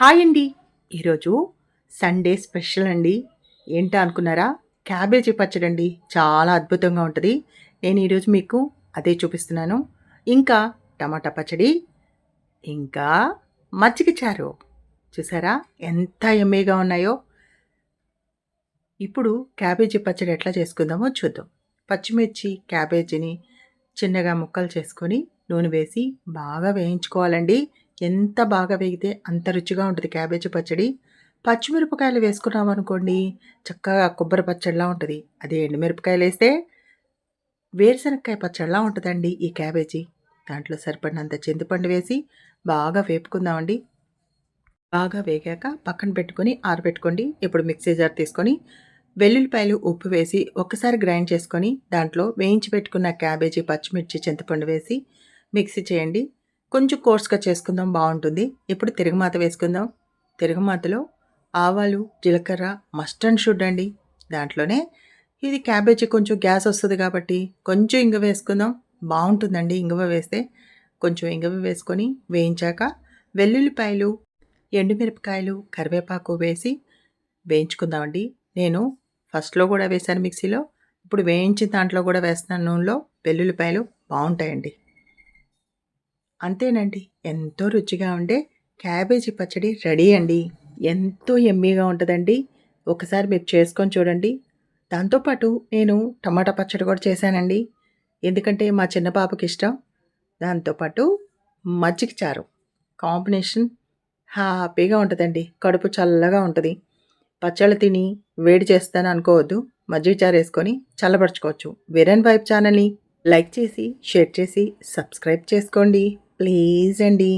Hi అండి. ఈరోజు Sunday special అండి. ఏంటో అనుకున్నారా? క్యాబేజీ పచ్చడి అండి చాలా అద్భుతంగా ఉంటుంది. నేను ఈరోజు మీకు అదే చూపిస్తున్నాను. ఇంకా టమాటా పచ్చడి ఇంకా మజ్జిగ చారు. చూసారా? ఎంత ఎమ్మీగా ఉన్నాయో. ఇప్పుడు క్యాబేజీ పచ్చడి ఎట్లా చేసుకుందామో చూద్దాం. పచ్చిమిర్చి క్యాబేజీని చిన్నగా ముక్కలు చేసుకొని నూనె వేసి బాగా వేయించుకోవాలండి. ఎంత బాగా వేగితే అంత రుచిగా ఉంటుంది క్యాబేజీ పచ్చడి. పచ్చిమిరపకాయలు వేసుకున్నాం అనుకోండి చక్కగా కొబ్బరి పచ్చడిలా ఉంటుంది. అదే ఎండుమిరపకాయలు వేస్తే వేరుశనక్కాయ పచ్చడిలా ఉంటుందండి ఈ క్యాబేజీ. దాంట్లో సరిపడినంత చింతపండు వేసి బాగా వేపుకుందామండి. బాగా వేగాక పక్కన పెట్టుకొని ఆరబెట్టుకోండి. ఇప్పుడు మిక్సీ జార్ తీసుకొని వెల్లుల్లిపాయలు ఉప్పు వేసి ఒక్కసారి గ్రైండ్ చేసుకొని దాంట్లో వేయించి పెట్టుకున్న క్యాబేజీ పచ్చిమిర్చి చింతపండు వేసి మిక్సీ చేయండి. కొంచెం కోర్స్గా చేసుకుందాం బాగుంటుంది. ఇప్పుడు తిరగమాత వేసుకుందాం. తిరగమాతలో ఆవాలు జీలకర్ర మస్ట్ అండ్ షుడ్ అండి. దాంట్లోనే ఇది క్యాబేజీ కొంచెం గ్యాస్ వస్తుంది కాబట్టి కొంచెం ఇంగ వేసుకుందాం. బాగుంటుందండి ఇంగువ వేస్తే. కొంచెం ఇంగువ వేసుకొని వేయించాక వెల్లుల్లిపాయలు ఎండుమిరపకాయలు కరివేపాకు వేసి వేయించుకుందామండి. నేను ఫస్ట్లో కూడా వేశాను మిక్సీలో. ఇప్పుడు వేయించిన దాంట్లో కూడా వేస్తున్నాను నూనెలో. వెల్లుల్లిపాయలు బాగుంటాయండి. అంతేనండి. ఎంతో రుచిగా ఉండే క్యాబేజీ పచ్చడి రెడీ అండి. ఎంతో ఎమ్మీగా ఉంటుందండి. ఒకసారి మీరు చేసుకొని చూడండి. దాంతోపాటు నేను టమాటా పచ్చడి కూడా చేశానండి. ఎందుకంటే మా చిన్న పాపకి ఇష్టం. దాంతోపాటు మజ్జిగ చారు. కాంబినేషన్ హ్యాపీగా ఉంటుందండి. కడుపు చల్లగా ఉంటుంది. పచ్చళ్ళు తిని వేడి చేస్తాను అనుకోవద్దు. మజ్జిగ చారు వేసుకొని చల్లబరుచుకోవచ్చు. విరన్ వైబ్ ఛానల్ని లైక్ చేసి షేర్ చేసి సబ్స్క్రైబ్ చేసుకోండి. ప్లీజ్ అండి